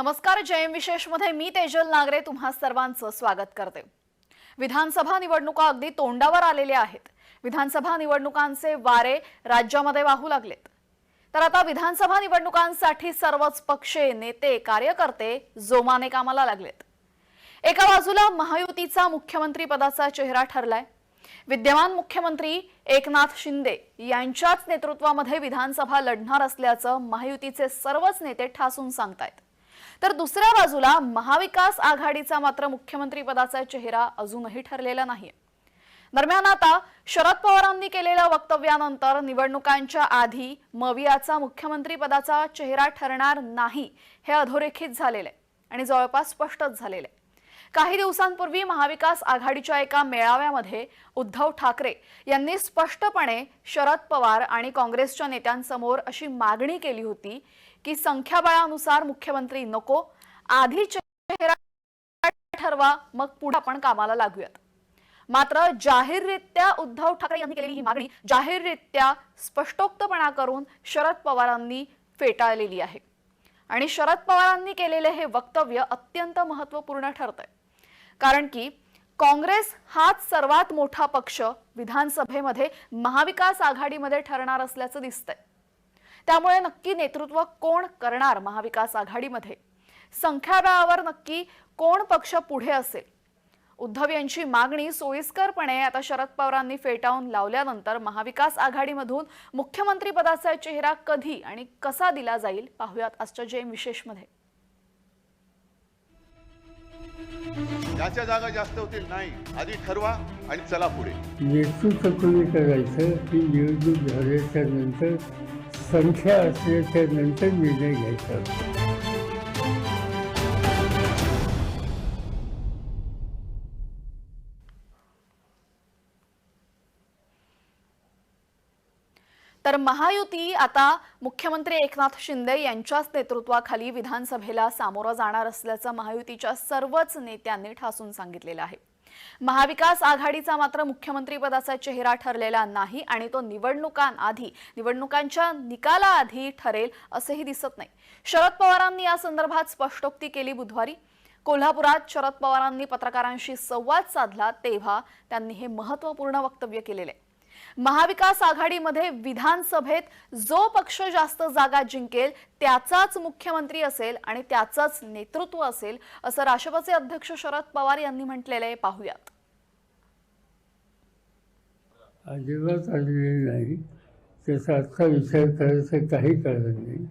नमस्कार जयम विशेषमध्ये मी तेजल नागरे तुम्हा सर्वांचं स्वागत करते. विधानसभा निवडणुका अगदी तोंडावर आलेल्या आहेत. विधानसभा निवडणुकांचे वारे राज्यामध्ये वाहू लागलेत. तर आता विधानसभा निवडणुकांसाठी सर्वच पक्षे नेते कार्यकर्ते जोमाने कामाला लागलेत. एका बाजूला महायुतीचा मुख्यमंत्री पदाचा चेहरा ठरलाय. विद्यमान मुख्यमंत्री एकनाथ शिंदे यांच्याच नेतृत्वामध्ये विधानसभा लढणार असल्याचं महायुतीचे सर्वच नेते ठासून सांगतायत. तर दुसऱ्या बाजूला महाविकास आघाडीचा मात्र मुख्यमंत्री पदाचा चेहरा अजूनही ठरलेला नाहीये दरम्यान आता शरद पवारांनी केलेल्या वक्तव्यानंतर निवडणुकांच्या आधी मवियाचा मुख्यमंत्री पदाचा चेहरा ठरणार नाही हे अधोरेखित झालेले आहे आणि जवळपास स्पष्टच झालेले आहे. काही दिवसांपूर्वी महाविकास आघाडीच्या एका मेळाव्यामध्ये उद्धव ठाकरे यांनी स्पष्टपणे शरद पवार आणि काँग्रेसच्या नेत्यांसमोर अशी मागणी केली होती की संख्याबळानुसार मुख्यमंत्री नको आधी चेहरा ठरवा मग पुढे आपण कामाला लागूयात. मात्र जाहीररित्या उद्धव ठाकरे यांनी केलेली ही मागणी जाहीररित्या स्पष्टोक्तपणा करून शरद पवारांनी फेटाळलेली आहे. आणि शरद पवारांनी केलेले हे वक्तव्य अत्यंत महत्त्वपूर्ण ठरतंय. कारण की काँग्रेस हाच सर्वात मोठा पक्ष विधानसभेमध्ये महाविकास आघाडीमध्ये ठरणार असल्याचं दिसतंय. त्यामुळे नक्की नेतृत्व कोण करणार महाविकास आघाडीमध्ये? संख्याबळावर नक्की कोण पक्ष पुढे असेल? उद्धव यांची मागणी सोयीस्करपणे आता शरद पवारांनी फेटाळून लावल्यानंतर महाविकास आघाडीमधून मुख्यमंत्री पदाचा चेहरा कधी आणि कसा दिला जाईल? पाहुयात आजच्या जयम विशेषमध्ये. ज्याच्या जागा जास्त होतील नाही आधी ठरवा आणि चला पुढे. नेतृत्व कोणी करायचं? ही निवडणूक झाल्याच्यानंतर संख्या असल्याच्या नंतर निर्णय घ्यायचा. तर महायुती आता मुख्यमंत्री एकनाथ शिंदे यांच्याच नेतृत्वाखाली विधानसभेला सामोरं जाणार असल्याचं महायुतीच्या सर्वच नेत्यांनी ठासून सांगितलेलं आहे. महाविकास आघाडीचा मात्र मुख्यमंत्रीपदाचा चेहरा ठरलेला नाही आणि तो निवडणुकांआधी निवडणुकांच्या निकालाआधी ठरेल असंही दिसत नाही शरद पवारांनी या संदर्भात स्पष्टोक्ती केली बुधवारी कोल्हापुरात शरद पवारांनी पत्रकारांशी संवाद साधला तेव्हा त्यांनी हे महत्त्वपूर्ण वक्तव्य केलेले आहे. महाविकास आघाडीमध्ये विधानसभेत जो पक्ष जास्त जागा जिंकेल त्याचाच मुख्यमंत्री असेल आणि त्याचंच नेतृत्व असेल असं राष्ट्रपती अध्यक्ष शरद पवार यांनी म्हटलेलं आहे. पाहूयात. अजिबात आलेली नाही. त्याचा आजचा विचार करायचं काही कारण नाही.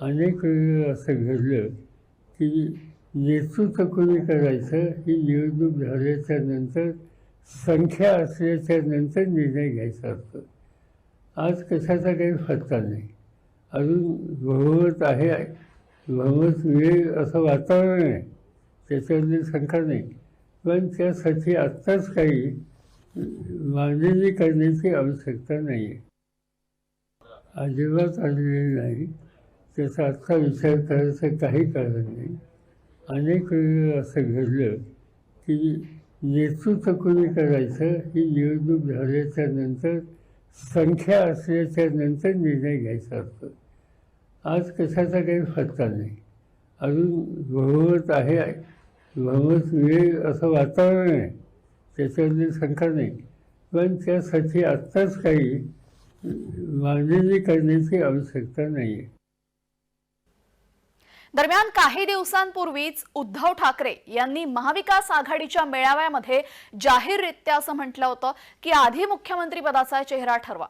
अनेक वेळेला असं घडलं की नेतृत्व कोणी करायचं ही निवडणूक झाल्याच्यानंतर संख्या असल्याच्या नंतर निर्णय घ्यायचा असतो. आज कशाचा काही फटका नाही. अजून बहुमत आहे बहुमत मिळेल असं वातावरण आहे. त्याच्यामध्ये शंका नाही. पण त्यासाठी आत्ताच काही मांडणी करण्याची आवश्यकता नाही. आहे अजिबात आलेली नाही. त्याचा आत्ता विचार करायचं काही कारण नाही. अनेक वेळेला असं घडलं की नेतृत्व कोणी करायचं ही निवडणूक झाल्याच्यानंतर संख्या असल्याच्या नंतर निर्णय घ्यायचा असतो. आज कशाचा काही फटका नाही. अजून बहुमत आहे बहुमत मिळेल असं वातावरण आहे. त्याच्यामध्ये शंका नाही. पण त्यासाठी आत्ताच काही मांडणी करण्याची आवश्यकता नाही आहे दरम्यान काही दिवसांपूर्वीच उद्धव ठाकरे यांनी महाविकास आघाडीच्या मेळाव्यामध्ये जाहीररित्या असं म्हटलं होतं की आधी मुख्यमंत्री पदाचा चेहरा ठरवा.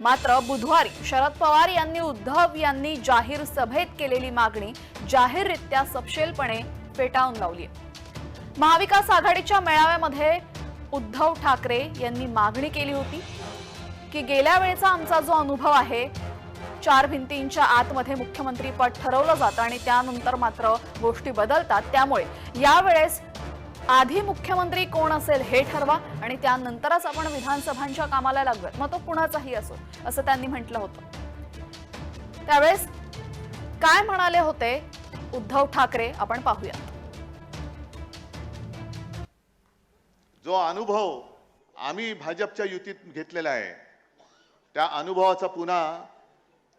मात्र बुधवारी शरद पवार यांनी उद्धव यांनी जाहीर सभेत केलेली मागणी जाहीररित्या सपशेलपणे फेटाळून लावली महाविकास आघाडीच्या मेळाव्यामध्ये उद्धव ठाकरे यांनी मागणी केली होती की गेल्या वेळेचा आमचा जो अनुभव आहे चार भिंतींच्या आतमध्ये मुख्यमंत्री पद ठरवलं जातं आणि त्यानंतर मात्र गोष्टी बदलतात. त्यामुळे यावेळेस आधी मुख्यमंत्री कोण असेल हे ठरवा आणि त्यानंतरच आपण विधानसभांच्या कामाला लागूयात मग तो कुणाचाही असो असं त्यांनी म्हटलं होतं. त्यावेळेस काय म्हणाले होते? उद्धव ठाकरे आपण पाहूयात जो अनुभव आम्ही भाजपच्या युतीत घेतलेला आहे त्या अनुभवाचा पुन्हा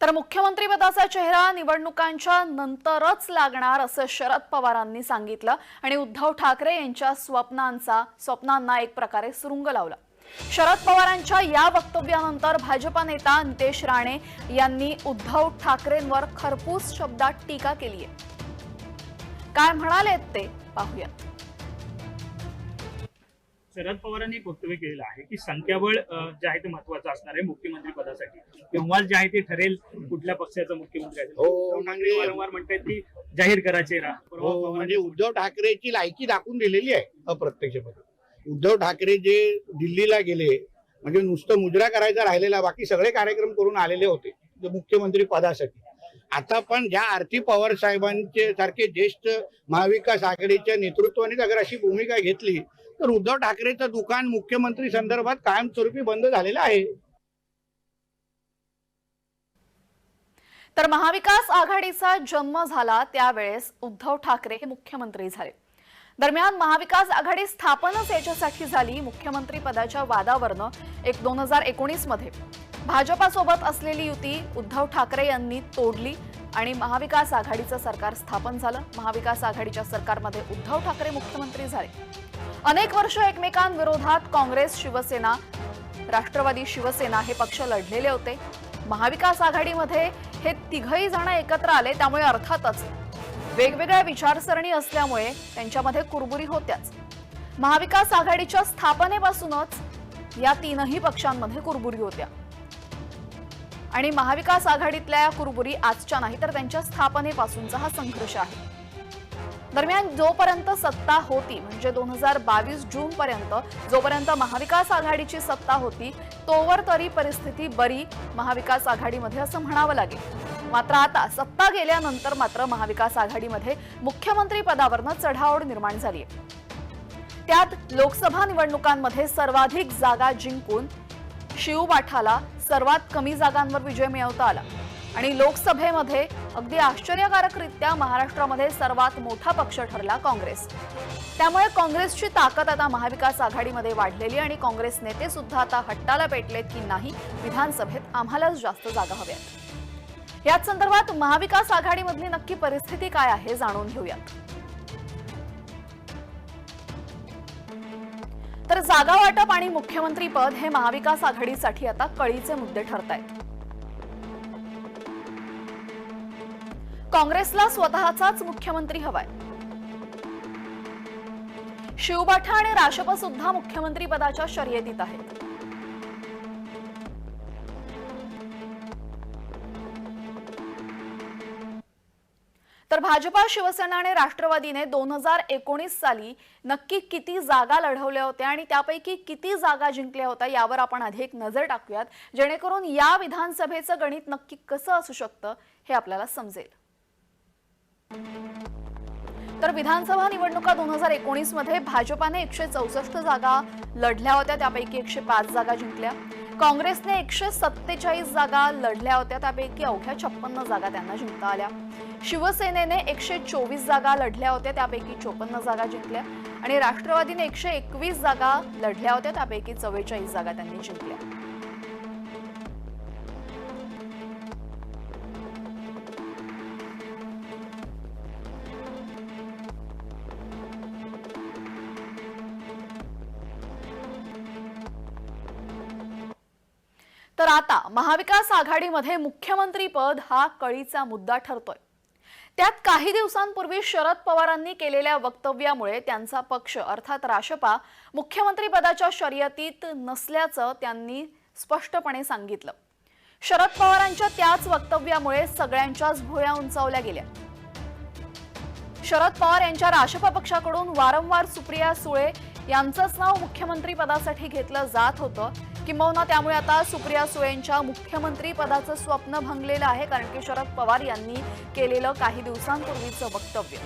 तर मुख्यमंत्रीपदाचा चेहरा निवडणुकांच्या नंतरच लागणार असं शरद पवारांनी सांगितलं आणि उद्धव ठाकरे यांच्या स्वप्नांचा स्वप्नांना एक प्रकारे सुरुंग लावला. शरद पवारांच्या या वक्तव्यानंतर भाजपा नेता नितेश राणे यांनी उद्धव ठाकरेंवर खरपूस शब्दात टीका केली आहे काय म्हणालेत ते पाहूयात. शरद पवारांनी एक वक्तव्य केलेलं आहे की संख्याबळ जे आहे ते महत्वाचं असणार आहे मुख्यमंत्री पदासाठी. तेव्हाच जे आहे ते ठरेल कुठल्या पक्षाचा मुख्यमंत्री असेल. हो, ठाकरे म्हणजे- वारंवार म्हणतात की जाहीर करा चेहरा परवा हो पवारांनी- म्हणजे उद्धव ठाकरेची लायकी दाखवून दिलेली आहे अप्रत्यक्षपणे. उद्धव ठाकरे जे दिल्लीला गेले म्हणजे नुसतं मुजरा करायचा राहिलेला बाकी सगळे कार्यक्रम करून आलेले होते जे मुख्यमंत्री पदासाठी. आता पण ज्या आरती पवार साहेबांचे सारखे ज्येष्ठ महाविकास आघाडीच्या नेतृत्वाने अगर अशी भूमिका घेतली तर उद्धव ठाकरेचं दुकान मुख्यमंत्री संदर्भात कायमस्वरूपी बंद झालेलं आहे. तर महाविकास आघाडीचा जन्म झाला त्यावेळेस उद्धव ठाकरे हे मुख्यमंत्री झाले. दरम्यान महाविकास आघाडी स्थापनच याच्यासाठी झाली मुख्यमंत्री पदाच्या वादावरनं एक दोन हजार एकोणीसमध्ये भाजपासोबत असलेली युती उद्धव ठाकरे यांनी तोडली आणि महाविकास आघाडीचं सरकार स्थापन झालं. महाविकास आघाडीच्या सरकारमध्ये उद्धव ठाकरे मुख्यमंत्री झाले. अनेक वर्ष एकमेकांविरोधात काँग्रेस शिवसेना राष्ट्रवादी शिवसेना हे पक्ष लढलेले होते. महाविकास आघाडीमध्ये हे तिघही जण एकत्र आले त्यामुळे अर्थातच वेगवेगळ्या विचारसरणी असल्यामुळे त्यांच्यामध्ये कुरबुरी होत्याच. महाविकास आघाडीच्या स्थापनेपासूनच या तीनही पक्षांमध्ये कुरबुरी होत्या. आणि महाविकास आघाडीतल्या या कुरबुरी आजच्या नाही तर त्यांच्या स्थापनेपासूनचा हा संघर्ष आहे. दरम्यान जोपर्यंत सत्ता होती म्हणजे दोन हजार बावीस जून पर्यंत जोपर्यंत महाविकास आघाडीची सत्ता होती तोवर तरी परिस्थिती बरी महाविकास आघाडीमध्ये असं म्हणावं लागेल. मात्र आता सत्ता गेल्यानंतर मात्र महाविकास आघाडीमध्ये मुख्यमंत्री पदावरनं चढाओढ निर्माण झाली आहे त्यात लोकसभा निवडणुकांमध्ये सर्वाधिक जागा जिंकून शिवबाठाला सर्वात कमी जागांवर विजय मिळवता आला आणि लोकसभेमध्ये अगदी आश्चर्यकारकरित्या महाराष्ट्रामध्ये सर्वात मोठा पक्ष ठरला काँग्रेस. त्यामुळे काँग्रेसची ताकद आता महाविकास आघाडीमध्ये वाढलेली आणि काँग्रेस नेते सुद्धा आता हट्टाला पेटलेत की नाही विधानसभेत आम्हालाच जास्त जागा हव्यात. याच संदर्भात महाविकास आघाडीमधली नक्की परिस्थिती काय आहे जाणून घेऊयात. तर जागा वाटप आणि मुख्यमंत्री पद हे महाविकास आघाडीसाठी आता कळीचे मुद्दे ठरत आहेत काँग्रेसला स्वतःचाच मुख्यमंत्री हवाय. शिवबाठा आणि राशप सुद्धा मुख्यमंत्री पदाच्या शर्यतीत आहेत. तर भाजपा शिवसेना आणि राष्ट्रवादीने दोन हजार एकोणीस साली नक्की किती जागा लढवल्या होत्या आणि त्यापैकी किती जागा जिंकल्या होत्या यावर आपण आधी एक नजर टाकूयात. जेणेकरून या विधानसभेचं गणित नक्की कसं असू शकतं हे आपल्याला समजेल. तर विधानसभा निवडणुका दोन हजार एकोणीसमध्ये भाजपाने एकशे चौसष्ट जागा लढल्या होत्या त्यापैकी एकशे पाच जागा जिंकल्या. काँग्रेसने एकशे सत्तेचाळीस जागा लढल्या होत्या त्यापैकी अवघ्या छप्पन्न जागा त्यांना जिंकता आल्या. शिवसेनेने एकशे चोवीस जागा लढल्या होत्या त्यापैकी चोपन्न जागा जिंकल्या. आणि राष्ट्रवादीने एकशे एकवीस जागा लढल्या होत्या त्यापैकी चव्वेचाळीस जागा त्यांनी जिंकल्या. तर आता महाविकास आघाडीमध्ये मुख्यमंत्री पद हा कळीचा मुद्दा ठरतोय. त्यात काही दिवसांपूर्वी शरद पवारांनी केलेल्या वक्तव्यामुळे त्यांचा पक्ष अर्थात राशपा मुख्यमंत्री पदाच्या शर्यतीत नसल्याचं त्यांनी स्पष्टपणे सांगितलं. शरद पवारांच्या त्याच वक्तव्यामुळे सगळ्यांच्याच भुया उंचावल्या गेल्या. शरद पवार यांच्या राशपा पक्षाकडून वारंवार सुप्रिया सुळे यांचंच नाव मुख्यमंत्री पदासाठी घेतलं जात होतं. किंबहुना त्यामुळे आता सुप्रिया सुळेंच्या मुख्यमंत्री पदाचं स्वप्न भंगलेलं आहे कारण की शरद पवार यांनी केलेलं काही दिवसांपूर्वीचं वक्तव्य.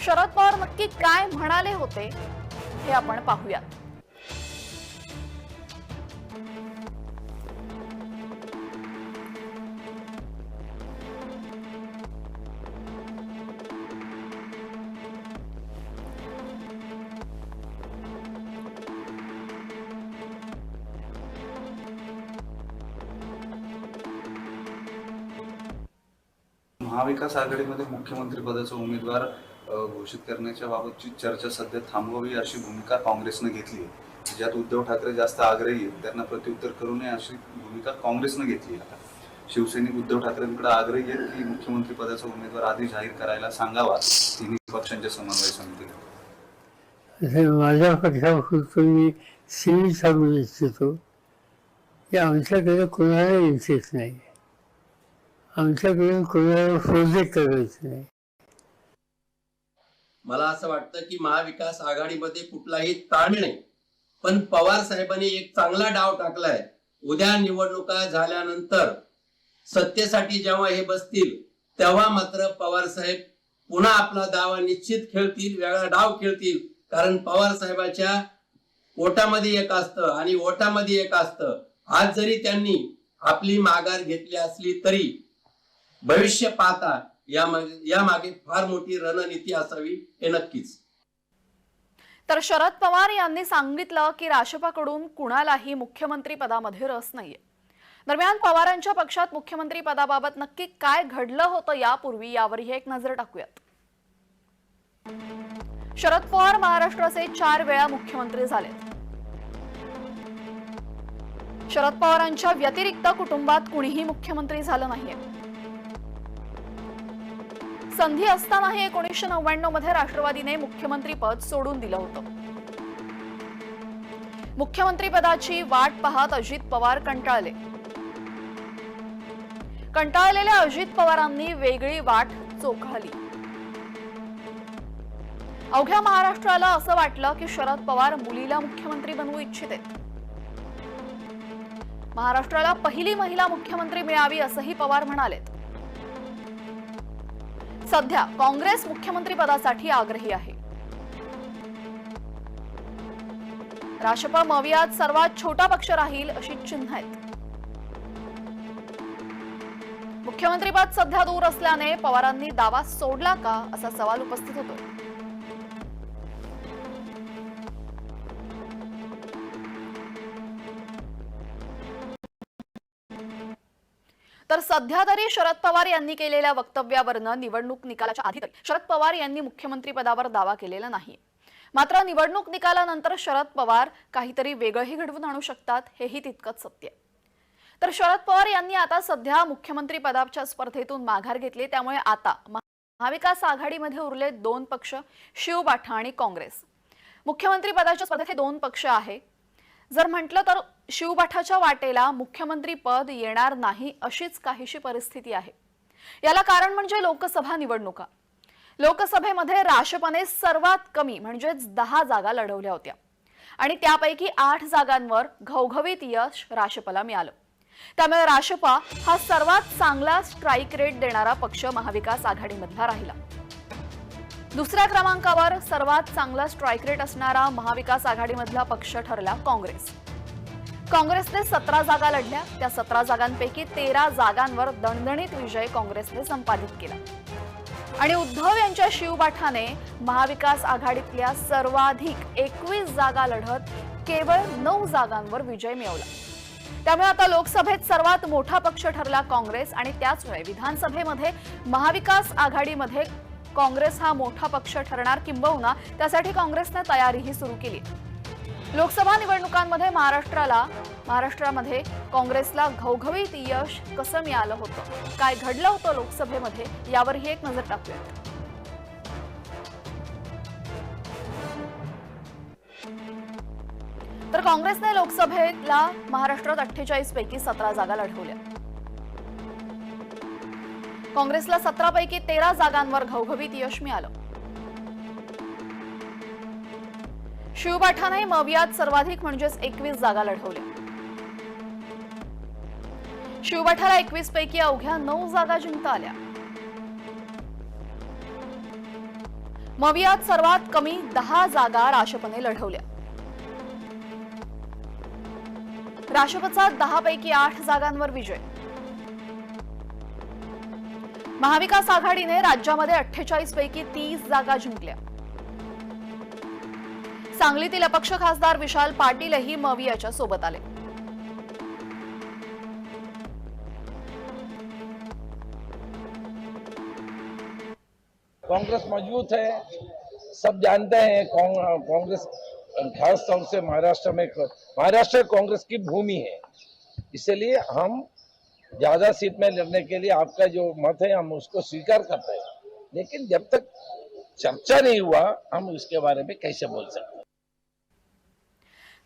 शरद पवार नक्की काय म्हणाले होते हे आपण पाहूयात. महाविकास आघाडीमध्ये मुख्यमंत्री पदाचा उमेदवार घोषित करण्याच्या बाबतची चर्चा सध्या थांबवावी अशी भूमिका काँग्रेसनं घेतली आहे. ज्यात उद्धव ठाकरे जास्त आग्रही आहेत त्यांना प्रत्युत्तर करू नये अशी भूमिका काँग्रेसनं घेतली आता. शिवसैनिक उद्धव ठाकरेंकडे आग्रही आहेत की मुख्यमंत्री पदाचा उमेदवार आधी जाहीर करायला सांगावा तिन्ही पक्षांच्या समन्वय समितीला. माझ्या पक्षापासून मी सिव्हिल सांगू इच्छितो की आमच्याकडे कोणाला इंटरेस्ट नाही. आमच्याकडे कोणाला प्रोजेक्ट करायचं नाही. मला असं वाटतं की महाविकास आघाडीमध्ये कुठलाही ताण नाही. पण पवार साहेबांनी एक चांगला डाव टाकलाय. उद्या निवडणुका झाल्यानंतर सत्तेसाठी जेव्हा हे बसतील तेव्हा मात्र पवार साहेब पुन्हा आपला दावा निश्चित खेळतील वेगळा डाव खेळतील. कारण पवार साहेबाच्या ओटामध्ये एक असतं आणि ओटामध्ये एक असतं. आज जरी त्यांनी आपली माघार घेतली असली तरी भविष्य पाहता यामागे यामागे फार मोठी रणनीती असावी हे नक्कीच. तर शरद पवार यांनी सांगितलं की राजपाकडून कुणालाही मुख्यमंत्री पदामध्ये रस नाहीये. दरम्यान पवारांच्या पक्षात मुख्यमंत्री पदाबाबत नक्की काय घडलं होतं यापूर्वी यावरही एक नजर टाकूयात. शरद पवार महाराष्ट्राचे चार वेळा मुख्यमंत्री झाले. शरद पवारांच्या व्यतिरिक्त कुटुंबात कुणीही मुख्यमंत्री झालं नाहीये. संधी असतानाही एकोणीसशे नव्याण्णवमध्ये राष्ट्रवादीने मुख्यमंत्री पद सोडून दिलं होतं. मुख्यमंत्री पदाची वाट पाहत अजित पवार कंटाळले. कंटाळलेल्या अजित पवारांनी वेगळी वाट चोखाळली अवघ्या महाराष्ट्राला असं वाटलं की शरद पवार मुलीला मुख्यमंत्री बनवू इच्छिते. महाराष्ट्राला पहिली महिला मुख्यमंत्री मिळावी असंही पवार म्हणालेत. सध्या काँग्रेस मुख्यमंत्री पदासाठी आग्रही आहे. राष्ट्रपा मवियात सर्वात छोटा पक्ष राहील अशी चिन्ह आहेत. मुख्यमंत्रीपद सध्या दूर असल्याने पवारांनी दावा सोडला का असा सवाल उपस्थित होतो तर सध्या तरी शरद पवार यांनी केलेल्या वक्तव्यावरनं निवडणूक निकालाच्या आधी तरी शरद पवार यांनी मुख्यमंत्री पदावर दावा केलेला नाही. मात्र निवडणूक निकालानंतर शरद पवार काहीतरी वेगळंही घडवून आणू शकतात हेही तितकंच सत्य. तर शरद पवार यांनी आता सध्या मुख्यमंत्री पदाच्या स्पर्धेतून माघार घेतली त्यामुळे आता महाविकास आघाडीमध्ये उरले दोन पक्ष शिवबाठा आणि काँग्रेस. मुख्यमंत्री पदाच्या स्पर्धेत हे दोन पक्ष आहे. जर म्हटलं तर शिवबाठाच्या वाटेला मुख्यमंत्री पद येणार नाही अशीच काहीशी परिस्थिती आहे. याला कारण म्हणजे लोकसभा निवडणुका. लोकसभेमध्ये राष्ट्रपने सर्वात कमी म्हणजेच दहा जागा लढवल्या होत्या. आणि त्यापैकी आठ जागांवर घवघवीत यश राष्ट्रपला मिळालं. त्यामुळे राष्ट्रपा हा सर्वात चांगला स्ट्राईक रेट देणारा पक्ष महाविकास आघाडीमधला राहिला. दुसऱ्या क्रमांकावर सर्वात चांगला स्ट्राईक रेट असणारा महाविकास आघाडीमधला पक्ष ठरला काँग्रेस. काँग्रेसने सतरा जागा लढल्या. त्या सतरा जागांपैकी तेरा जागांवर दणदणीत विजय काँग्रेसने संपादित केला. आणि उद्धव यांच्या शिवबाठाने महाविकास आघाडीतल्या सर्वाधिक एकवीस जागा लढत केवळ नऊ जागांवर विजय मिळवला. त्यामुळे आता लोकसभेत सर्वात मोठा पक्ष ठरला काँग्रेस आणि त्याचमुळे विधानसभेमध्ये महाविकास आघाडीमध्ये काँग्रेस हा मोठा पक्ष ठरणार किंबहुना त्यासाठी काँग्रेसने तयारीही सुरू केली लोकसभा निवडणुकांमध्ये महाराष्ट्राला महाराष्ट्रामध्ये काँग्रेसला घवघवीत यश कसं मिळालं होतं? काय घडलं होतं लोकसभेमध्ये? यावरही एक नजर टाकूयात तर काँग्रेसने लोकसभेला महाराष्ट्रात अठ्ठेचाळीस पैकी सतरा जागा लढवल्या. काँग्रेसला सतरा पैकी तेरा जागांवर घवघवीत यश मिळालं. शिवबाठाने मवियात सर्वाधिक म्हणजेच एकवीस जागा लढवल्या शिवबाठाला एकवीस पैकी अवघ्या नऊ जागा जिंकता आल्या. मवियात सर्वात कमी दहा जागा राशपने लढवल्या. राशपचा दहा पैकी आठ जागांवर विजय. महाविकास आघाडीने राज्यामध्ये अठ्ठेचाळीस पैकी तीस जागा जिंकल्या. सांगलीतील अपक्ष खासदार विशाल पाटीलही मवियाच्या सोबत आले. कांग्रेस मजबूत है सब जानते हैं कांग्रेस खास तौर से महाराष्ट्र में महाराष्ट्र कांग्रेस की भूमि है। इसलिए हम ज्यादा सीट में लड़ने के लिए आपका जो मत है हम उसको स्वीकार करते हैं। लेकिन जब तक चर्चा नहीं हुआ हम उसके बारे में कैसे बोल सकते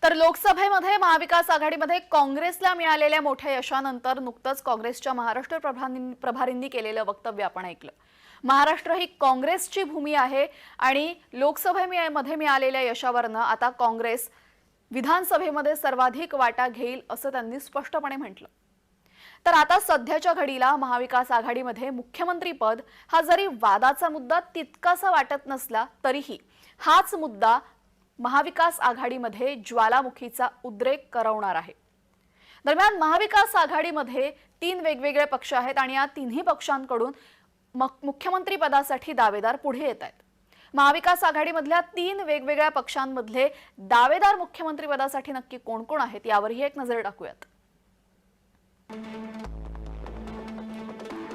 तर लोकसभेमध्ये महाविकास आघाडीमध्ये काँग्रेसला मिळालेल्या मोठ्या यशानंतर नुकतंच काँग्रेसच्या महाराष्ट्र प्रभारींनी केलेलं वक्तव्य आपण ऐकलं. महाराष्ट्र ही काँग्रेसची भूमी आहे आणि लोकसभेमध्ये मिळालेल्या यशावरनं आता काँग्रेस विधानसभेमध्ये सर्वाधिक वाटा घेईल असं त्यांनी स्पष्टपणे म्हटलं. तर आता सध्याच्या घडीला महाविकास आघाडीमध्ये मुख्यमंत्रीपद हा जरी वादाचा मुद्दा तितकासा वाटत नसला तरीही हाच मुद्दा महाविकास आघाडीमध्ये ज्वालामुखीचा उद्रेक करवणार आहे. दरम्यान महाविकास आघाडीमध्ये तीन वेगवेगळे पक्ष आहेत आणि या तिन्ही पक्षांकडून मुख्यमंत्री पदासाठी दावेदार पुढे येत आहेत. महाविकास आघाडीमधल्या तीन वेगवेगळ्या पक्षांमधले दावेदार मुख्यमंत्री पदासाठी नक्की कोण कोण आहेत यावरही एक नजर टाकूयात.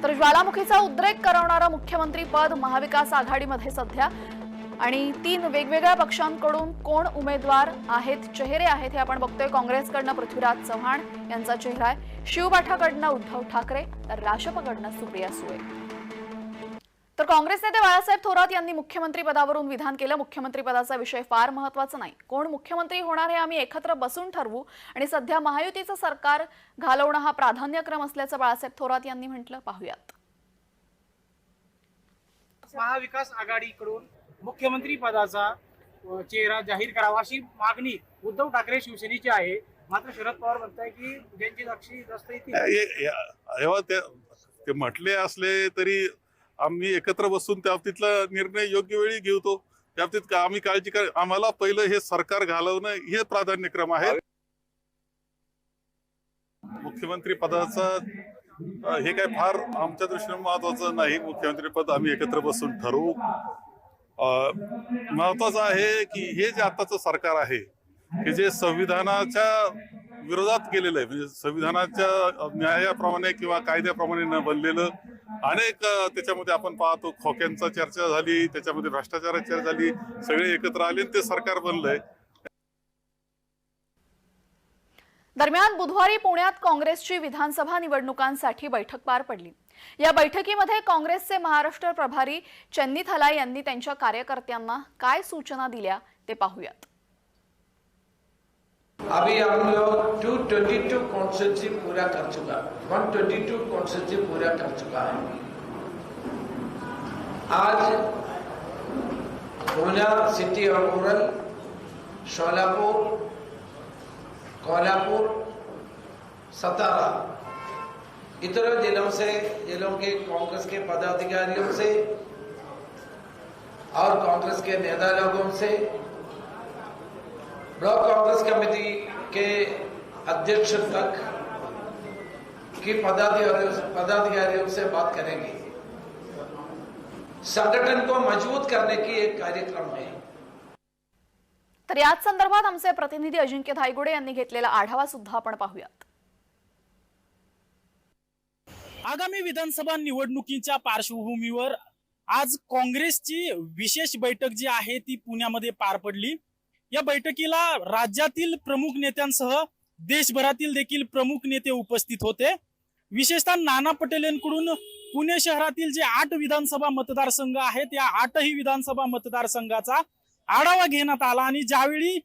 तर ज्वालामुखीचा उद्रेक करवणारं मुख्यमंत्री पद महाविकास आघाडीमध्ये सध्या आणि तीन वेगवेगळ्या पक्षांकडून कोण उमेदवार आहेत चेहरे आहेत हे आपण बघतोय. काँग्रेसकडनं पृथ्वीराज चव्हाण यांचा चेहरा आहे. शिवबाठाकडनं उद्धव ठाकरे तर राशपकडनं सुप्रिया सुळे. तर काँग्रेस नेते बाळासाहेब थोरात यांनी मुख्यमंत्री पदावरून विधान केलं. मुख्यमंत्री पदाचा विषय फार महत्त्वाचा नाही. कोण मुख्यमंत्री होणार हे आम्ही एकत्र बसून ठरवू आणि सध्या महायुतीचं सरकार घालवणं हा प्राधान्यक्रम असल्याचं बाळासाहेब थोरात यांनी म्हटलं. पाहूयात. महाविकास आघाडीकडून मुख्यमंत्री पदाचा चेहरा जाहीर करावा अशी मागणी उद्धव ठाकरे शिवसेनेची आहे. मात्र शरद पवार म्हणताय की ज्यांची दक्षी जास्त येते ते ते म्हटले असले तरी आम्ही एकत्र बसून त्या बाबतीतला निर्णय योग्य वेळी घेऊ त्या बाबतीत का- आम्ही काळजी कर आम्हाला पहिलं हे सरकार घालवणं हे प्राधान्यक्रम आहे. मुख्यमंत्री पदाचा हे काय फार आमच्या दृष्टीने महत्वाचं नाही. मुख्यमंत्री पद आम्ही एकत्र बसून ठरवू. महत्वाचं आहे की हे जे आताचं सरकार आहे हे जे संविधानाच्या विरोधात गेलेलं आहे म्हणजे संविधानाच्या न्यायाप्रमाणे किंवा कायद्याप्रमाणे न बनलेलं अनेक त्याच्यामध्ये आपण पाहतो खोक्यांचा चर्चा झाली त्याच्यामध्ये भ्रष्टाचाराची चर्चा झाली सगळे एकत्र आले ते सरकार बनलंय. दरम्यान बुधवारी पुण्यात काँग्रेसची विधानसभा निवडणुकांसाठी बैठक पार पडली. या बैठकीमध्ये काँग्रेसचे महाराष्ट्र प्रभारी चन्नी थलाय यांनी त्यांच्या कार्यकर्त्यांना काय सूचना दिल्या ते पाहूयात. अभी हम लोग 222 कॉन्स्टिट्यूंसी पूरा कर चुका 122 कॉन्स्टिट्यूंसी पूरा कर चुका है। आज पूना सिटी और रूरल शोलापुर कोल्हापुर सतारा। इतर जिलों से जिलों के कांग्रेस के पदाधिकारियों से और कांग्रेस के नेता लोगों से ब्लॉक कांग्रेस कमेटी के अध्यक्ष तक की पदाधिकारियों पदाधिकारियों से बात करेंगे। संगठन को मजबूत करने की एक कार्यक्रम है। तर याच संदर्भात आमचे प्रतिनिधी अजिंक्य धायगुडे यांनी घेतलेला आढावा सुद्धा आपण पाहूयात. आगामी विधानसभा निवडणुकीच्या पार्श्वभूमीवर आज काँग्रेसची विशेष बैठक जी आहे ती पुण्यामध्ये पार पडली. या बैठकीला राज्यातील प्रमुख नेत्यांसह देशभरातील देखील प्रमुख नेते उपस्थित होते. विशेषतः नाना पटेल यांकडून पुणे शहरातील जे आठ विधानसभा मतदारसंघ आहेत या आठही विधानसभा मतदारसंघाचा आढावा घेण्यात आला आणि ज्यावेळी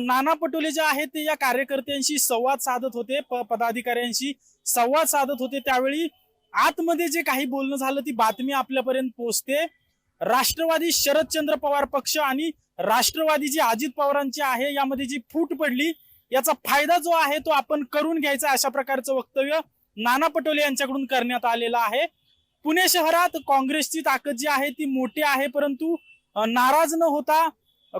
नाना पटोले जे आहेत ते या कार्यकर्त्यांशी संवाद साधत होते प- पदाधिकाऱ्यांशी संवाद साधत होते त्यावेळी. आतमध्ये जे काही बोलणं झालं ती बातमी आपल्यापर्यंत पोहोचते. राष्ट्रवादी शरदचंद्र पवार पक्ष आणि राष्ट्रवादी जी अजित पवारांची आहे यामध्ये जी फूट पडली याचा फायदा जो आहे तो आपण करून घ्यायचा अशा प्रकारचं वक्तव्य नाना पटोले यांच्याकडून करण्यात आलेलं आहे. पुणे शहरात काँग्रेसची ताकद जी आहे ती मोठी आहे परंतु नाराज न होता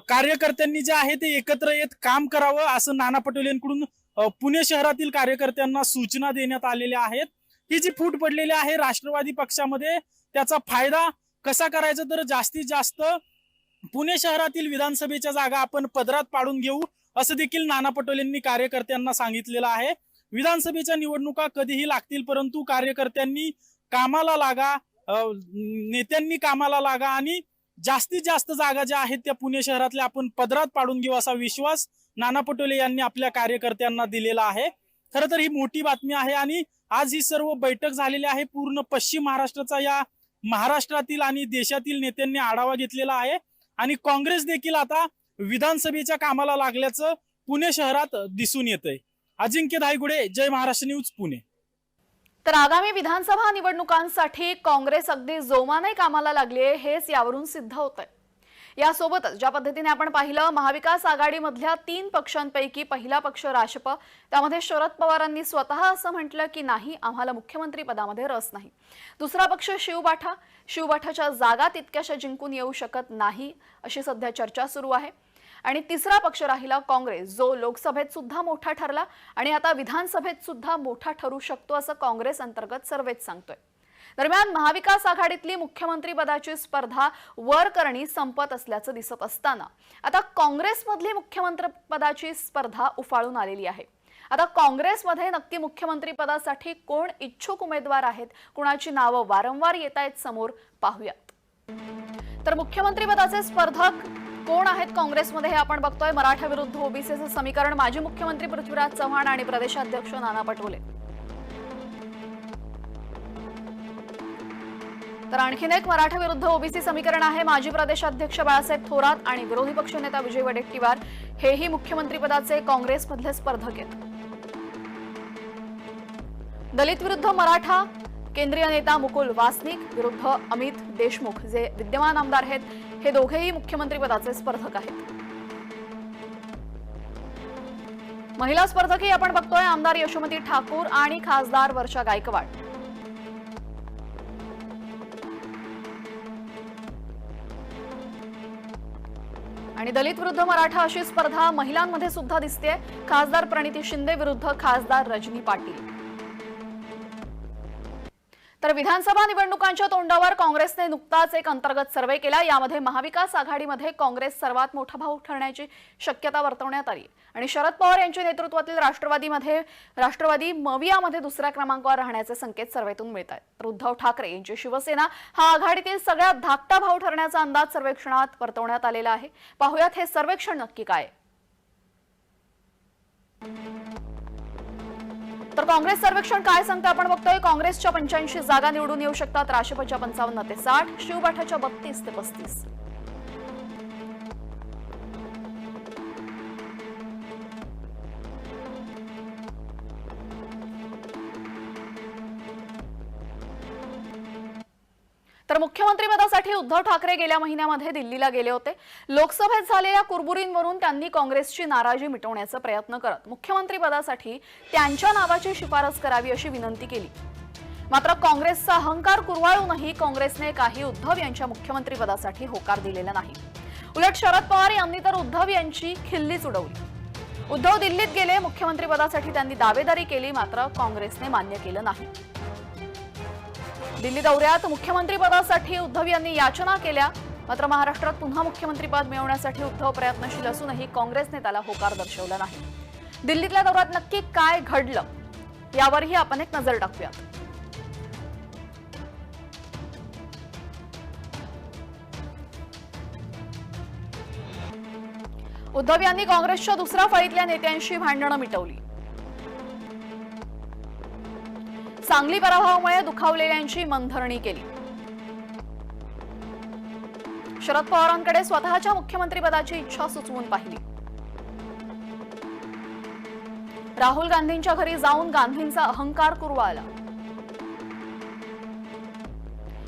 कार्यकर्त्यांनी जे आहे ते एकत्र येत काम करावं असं नाना पटोले यांकडून पुणे शहरातील कार्यकर्त्यांना सूचना देण्यात आलेल्या आहेत. ही जी फूट पडलेली आहे राष्ट्रवादी पक्षामध्ये त्याचा फायदा कसा करायचा? तर जास्तीत जास्त पुणे शहरातील विधानसभेच्या जागा आपण पदरात पाडून घेऊ असं देखील नाना पटोलेंनी कार्यकर्त्यांना सांगितलेलं आहे. विधानसभेच्या निवडणुका कधीही लागतील परंतु कार्यकर्त्यांनी कामाला लागा नेत्यांनी कामाला लागा आणि जास्तीत जास्त जागा ज्या आहेत त्या पुणे शहरातल्या आपण पदरात पाडून घेऊ असा विश्वास नाना पटोले यांनी आपल्या कार्यकर्त्यांना दिलेला आहे. खरं तर ही मोठी बातमी आहे आणि आज ही सर्व बैठक झालेली आहे. पूर्ण पश्चिम महाराष्ट्राचा या महाराष्ट्रातील आणि देशातील नेत्यांनी आढावा घेतलेला आहे. आणि काँग्रेस देखील आता विधानसभेच्या कामाला लागल्याचं पुणे शहरात दिसून येतंय. अजिंक्य धायगुडे जय महाराष्ट्र न्यूज पुणे. तर आगामी विधानसभा निवडणुकांसाठी काँग्रेस अगदी जोमाने कामाला लागली आहे हेच यावरून सिद्ध होत आहे यासोबतच ज्या पद्धतीने आपण पाहिलं महाविकास आघाडीमधल्या तीन पक्षांपैकी पहिला पक्ष राशप त्यामध्ये शरद पवारांनी स्वतः असं म्हटलं की नाही आम्हाला मुख्यमंत्री पदामध्ये रस नाही. दुसरा पक्ष शिवबाठा शिवबाठाच्या जागा तितक्याशा जिंकून येऊ शकत नाही अशी सध्या चर्चा सुरू आहे. आणि तिसरा पक्ष राहिला काँग्रेस. जो लोकसभेत सुद्धा मोठा ठरला आणि आता विधानसभेत सुद्धा मोठा ठरू शकतो असं काँग्रेस अंतर्गत सर्वेच सांगतोय. दरम्यान महाविकास आघाडीतली मुख्यमंत्री पदाची स्पर्धा वरकरणी संपत असल्याचं दिसत असताना आता काँग्रेसमधली मुख्यमंत्री पदाची स्पर्धा उफाळून आलेली आहे. आता काँग्रेसमध्ये नक्की मुख्यमंत्री पदासाठी कोण इच्छुक उमेदवार आहेत? कुणाची नावं वारंवार येत आहेत समोर पाहूयात. तर मुख्यमंत्री पदाचे स्पर्धक कोण आहेत काँग्रेसमध्ये हे आपण बघतोय. मराठा विरुद्ध ओबीसीचं समीकरण. माजी मुख्यमंत्री पृथ्वीराज चव्हाण आणि प्रदेशाध्यक्ष नाना पटोले. तर आणखीन एक मराठा विरुद्ध ओबीसी समीकरण आहे. माजी प्रदेशाध्यक्ष बाळासाहेब थोरात आणि विरोधी पक्षनेता विजय वडेट्टीवार हेही मुख्यमंत्रीपदाचे काँग्रेसमधले स्पर्धक आहेत. दलित विरुद्ध मराठा केंद्रीय नेता मुकुल वासनिक विरुद्ध अमित देशमुख जे विद्यमान आमदार आहेत हे दोघेही मुख्यमंत्रीपदाचे स्पर्धक आहेत. महिला स्पर्धकही आपण बघतोय आमदार यशोमती ठाकूर आणि खासदार वर्षा गायकवाड. आणि दलित विरुद्ध मराठा अशी स्पर्धा महिलांमध्ये सुद्धा दिसते खासदार प्रणिती शिंदे विरुद्ध खासदार रजनी पाटील. तर विधानसभा निवडणुकांच्या तोंडावर काँग्रेसने नुकताच एक अंतर्गत सर्वे केला. यामध्ये महाविकास आघाडीमध्ये काँग्रेस सर्वात मोठा भाऊ ठरण्याची शक्यता वर्तवण्यात आली. आणि शरद पवार यांच्या नेतृत्वातील राष्ट्रवादीमध्ये राष्ट्रवादी मवियामध्ये दुसऱ्या क्रमांकावर राहण्याचे संकेत सर्वेतून मिळत आहेत. तर उद्धव ठाकरे यांची शिवसेना हा आघाडीतील सगळ्यात धाकटा भाऊ ठरण्याचा अंदाज सर्वेक्षणात वर्तवण्यात आलेला आहे. पाहुयात हे सर्वेक्षण नक्की काय तर काँग्रेस सर्वेक्षण काय सांगतं? आपण बघतोय काँग्रेसच्या पंच्याऐंशी जागा निवडून येऊ शकतात. राष्ट्रपतीच्या पंचावन्न ते साठ शिवपाठाच्या बत्तीस ते पस्तीस. तर मुख्यमंत्री पदासाठी उद्धव ठाकरे गेल्या महिन्यामध्ये दिल्लीला गेले होते. लोकसभेत झालेल्या कुरबुरींवरून त्यांनी काँग्रेसची नाराजी मिटवण्याचा प्रयत्न करत मुख्यमंत्री पदासाठी त्यांच्या नावाची शिफारस करावी अशी विनंती केली. मात्र काँग्रेसचा अहंकार कुरवाळूनही काँग्रेसने काही उद्धव यांच्या मुख्यमंत्री पदासाठी होकार दिलेला नाही. उलट शरद पवार यांनी तर उद्धव यांची खिल्लीच उडवली. उद्धव दिल्लीत गेले मुख्यमंत्री पदासाठी त्यांनी दावेदारी केली मात्र काँग्रेसने मान्य केलं नाही. दिल्ली दौऱ्यात मुख्यमंत्रीपदासाठी उद्धव यांनी याचना केल्या. मात्र महाराष्ट्रात पुन्हा मुख्यमंत्रीपद मिळवण्यासाठी उद्धव प्रयत्नशील असूनही काँग्रेसने त्याला होकार दर्शवला नाही. दिल्लीतल्या दौऱ्यात नक्की काय घडलं यावरही आपण एक नजर टाकूयात. उद्धव यांनी काँग्रेसच्या दुसऱ्या फळीतल्या नेत्यांशी भांडणं मिटवली. सांगली पराभवामुळे दुखावलेल्यांची मनधरणी केली. शरद पवारांकडे स्वतःच्या मुख्यमंत्रीपदाची इच्छा सुचवून पाहिली. राहुल गांधींच्या घरी जाऊन गांधींचा अहंकार कुरवाळला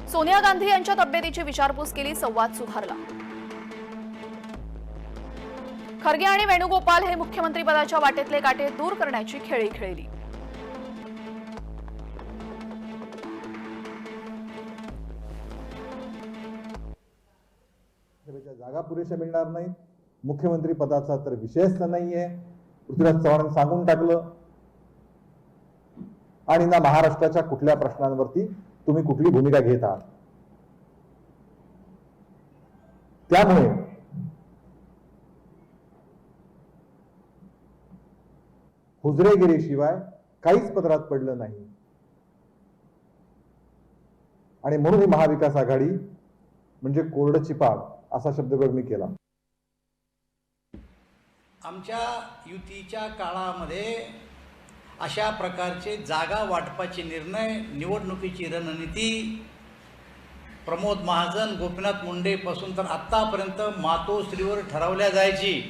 सोनिया गांधी यांच्या तब्येतीची विचारपूस केली संवाद सुधारला. खरगे आणि वेणुगोपाल हे मुख्यमंत्रीपदाच्या वाटेतले काटे दूर करण्याची खेळी खेळली. पुरेशा मिळणार नाहीत. मुख्यमंत्री पदाचा तर विषयच नाही आहे पृथ्वीराज चव्हाणांनी सांगून टाकलं. आणि ना महाराष्ट्राच्या कुठल्या प्रश्नांवरती तुम्ही कुठली भूमिका घेत आहात? त्यामुळे हुजरेगिरीशिवाय काहीच पदरात पडलं नाही. आणि म्हणून ही महाविकास आघाडी म्हणजे कोरड चिपाड असा शब्दप्रयोग मी केला. आमच्या युतीच्या काळामध्ये अशा प्रकारचे जागा वाटपाचे निर्णय निवडणुकीची रणनीती प्रमोद महाजन गोपीनाथ मुंडेपासून तर आत्तापर्यंत मातोश्रीवर ठरवल्या जायची.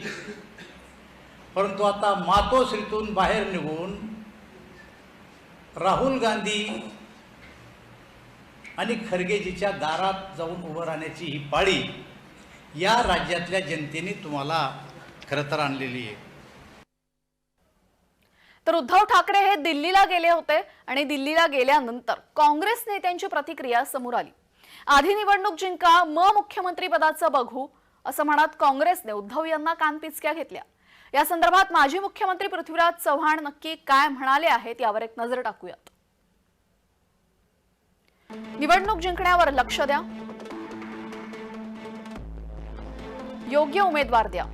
परंतु आता मातोश्रीतून बाहेर निघून राहुल गांधी आणि खरगेजीच्या दारात जाऊन उभं राहण्याची ही पाळी या राज्यातल्या जनतेने तुम्हाला खरं तर आणलेली आहे. तर उद्धव ठाकरे हे दिल्लीला गेले होते आणि दिल्लीला गेल्यानंतर काँग्रेस नेत्यांची प्रतिक्रिया समोर आली. आधी निवडणूक जिंका म मुख्यमंत्री पदाचं बघू असं म्हणत काँग्रेसने उद्धव यांना कानपिचक्या घेतल्या. या संदर्भात माजी मुख्यमंत्री पृथ्वीराज चव्हाण नक्की काय म्हणाले आहेत यावर एक नजर टाकूयात. निवडणूक जिंकण्यावर लक्ष द्या. योग्य उमेदवार द्या.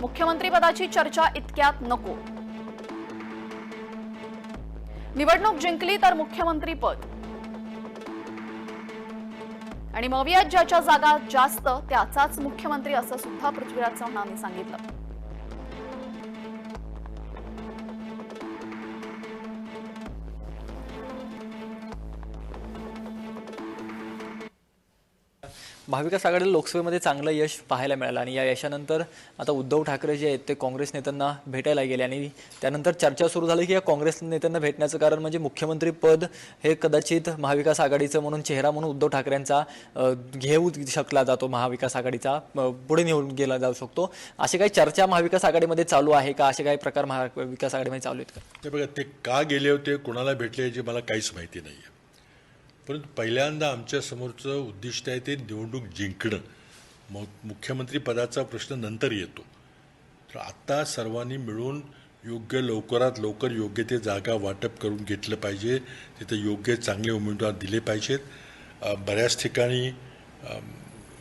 मुख्यमंत्रीपदाची चर्चा इतक्यात नको. निवडणूक जिंकली तर मुख्यमंत्री पद. आणि मवियात ज्याच्या जागा जास्त त्याचाच मुख्यमंत्री असं सुद्धा पृथ्वीराज चव्हाणांनी सांगितलं. महाविकास आघाडीला लोकसभेमध्ये चांगलं यश पाहायला मिळालं आणि या यशानंतर आता उद्धव ठाकरे जे आहेत ते काँग्रेस नेत्यांना भेटायला गेले आणि त्यानंतर चर्चा सुरू झाली की या काँग्रेस नेत्यांना भेटण्याचं कारण म्हणजे मुख्यमंत्री पद हे कदाचित महाविकास आघाडीचं म्हणून चेहरा म्हणून उद्धव ठाकरेंचा घेऊ शकला जातो महाविकास आघाडीचा पुढे निवडून गेला जाऊ शकतो. असे काही चर्चा महाविकास आघाडीमध्ये चालू आहे का? असे काही प्रकार महाविकास आघाडीमध्ये चालू आहेत का? ते बघा ते का गेले होते कोणाला भेटले याची मला काहीच माहिती नाही आहे परंतु पहिल्यांदा आमच्यासमोरचं उद्दिष्ट आहे ते निवडणूक जिंकणं. मग मुख्यमंत्री पदाचा प्रश्न नंतर येतो. तर आत्ता सर्वांनी मिळून योग्य लवकरात लवकर योग्य ते जागा वाटप करून घेतलं पाहिजे. तिथं योग्य चांगले उमेदवार दिले पाहिजेत. बऱ्याच ठिकाणी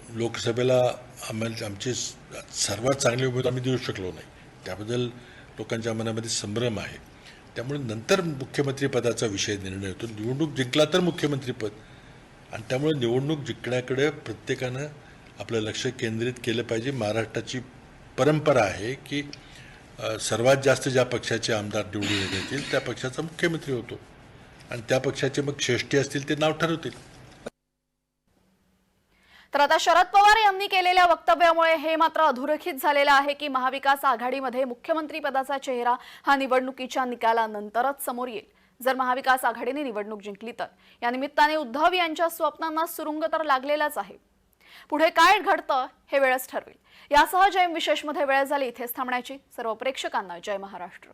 लोकसभेला आम्हाला आमचे सर्वात चांगले उमेदवार आम्ही देऊ शकलो नाही. त्याबद्दल लोकांच्या मनामध्ये संभ्रम आहे. त्यामुळे नंतर मुख्यमंत्रीपदाचा विषय निर्णय होतो. निवडणूक जिंकला तर मुख्यमंत्रीपद आणि त्यामुळे निवडणूक जिंकण्याकडे प्रत्येकानं आपलं लक्ष केंद्रित केलं पाहिजे. महाराष्ट्राची परंपरा आहे की सर्वात जास्त ज्या पक्षाचे आमदार निवडून येतील त्या पक्षाचा मुख्यमंत्री होतो. आणि त्या पक्षाचे मग श्रेष्ठी असतील ते नाव ठरवतील. तर आता शरद पवार यांनी केलेल्या वक्तव्यामुळे हे मात्र अधोरेखित झालेलं आहे की महाविकास आघाडीमध्ये मुख्यमंत्री पदाचा चेहरा हा निवडणुकीच्या निकालानंतरच समोर येईल. जर महाविकास आघाडीने निवडणूक जिंकली तर. या निमित्ताने उद्धव यांच्या स्वप्नांना सुरुंग तर लागलेलाच आहे. पुढे काय घडतं हे वेळच ठरवेल. यासह जय विशेषमध्ये वेळ झाली इथेच थांबण्याची. सर्व प्रेक्षकांना जय महाराष्ट्र.